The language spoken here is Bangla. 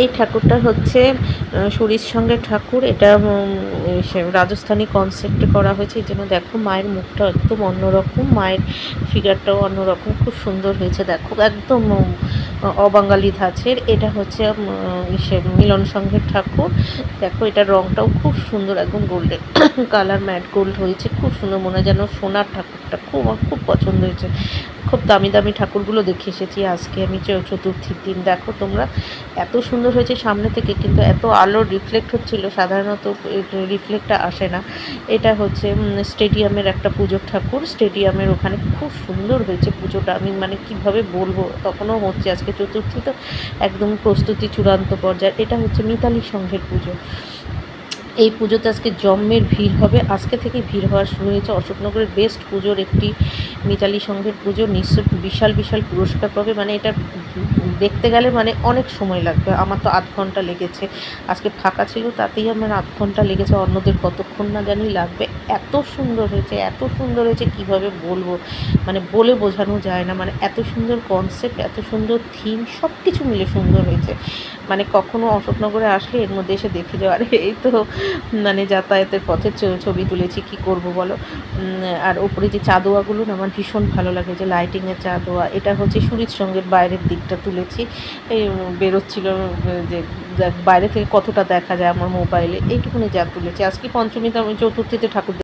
এই ঠাকুরটা হচ্ছে সুরির সঙ্গে ঠাকুর। এটা রাজস্থানি কনসেপ্টে করা হয়েছে। এই জন্য দেখো মায়ের মুখটা একদম অন্যরকম, মায়ের ফিগারটাও অন্যরকম। খুব সুন্দর হয়েছে, দেখো। একদম অবাঙালি ধাঁচের। এটা হচ্ছে মিলন সংঘের ঠাকুর। দেখো, এটার রংটাও খুব সুন্দর, একদম গোল্ডেন কালার ম্যাট গোল্ড হয়েছে, খুব সুন্দর, মনে যেন সোনার ঠাকুরটা। খুব, আমার খুব পছন্দ হয়েছে। খুব দামি দামি ঠাকুরগুলো দেখে এসেছি। আজকে আমি চতুর্থীর দিন। দেখো তোমরা, এত সুন্দর হয়েছে সামনে থেকে, কিন্তু এত আলো রিফ্লেক্ট হচ্ছিল, সাধারণত রিফ্লেক্টটা আসে না। এটা হচ্ছে স্টেডিয়ামের একটা পুজোর ঠাকুর। স্টেডিয়ামের ওখানে খুব সুন্দর হয়েছে পুজোটা। আমি মানে কীভাবে বলব, তখনও হচ্ছে আজকে চতুর্থী তো একদম প্রস্তুতি চূড়ান্ত পর্যায়ে। এটা হচ্ছে মিতালি সংঘের পুজো। এই পুজোতে আজকে জম্মের ভিড় হবে। আজকে থেকে ভিড় হওয়া শুরু হয়েছে। অশোকনগরের বেস্ট পুজোর একটি মিতালি সংঘের পুজো। নিশ্চয় বিশাল বিশাল পুরস্কার পাবে। মানে এটা দেখতে গেলে মানে অনেক সময় লাগবে। আমার তো আধ ঘণ্টা লেগেছে। আজকে ফাঁকা ছিল, তাতেই আমার আধ ঘণ্টা লেগেছে। অন্যদের কতক্ষণ না জানি লাগবে। এত সুন্দর হয়েছে, এত সুন্দর হয়েছে, কীভাবে বলব? মানে বলে বোঝানো যায় না মানে এত সুন্দর কনসেপ্ট এত সুন্দর থিম সব কিছু মিলে সুন্দর হয়েছে। কখনো অশোকনগরে আসলে এর মধ্যে এসে দেখে যাওয়ার এই তো মানে যাতায়াতের পথে ছবি তুলেছি, কি করব বলো? আর ওপরে যে চাদোয়াগুলো না, আমার ভীষণ ভালো লাগে যে লাইটিংয়ের চাদোয়া এটা হচ্ছে সুরিত সঙ্গের বাইরের দিকটা তুলেছি। এই, বেরোচ্ছিল, যে বাইরে থেকে কতটা দেখা যায় আমার মোবাইলে এইটুকুনি যা তুলেছি। আজকে পঞ্চমীতে আমি চতুর্থীতে ঠাকুর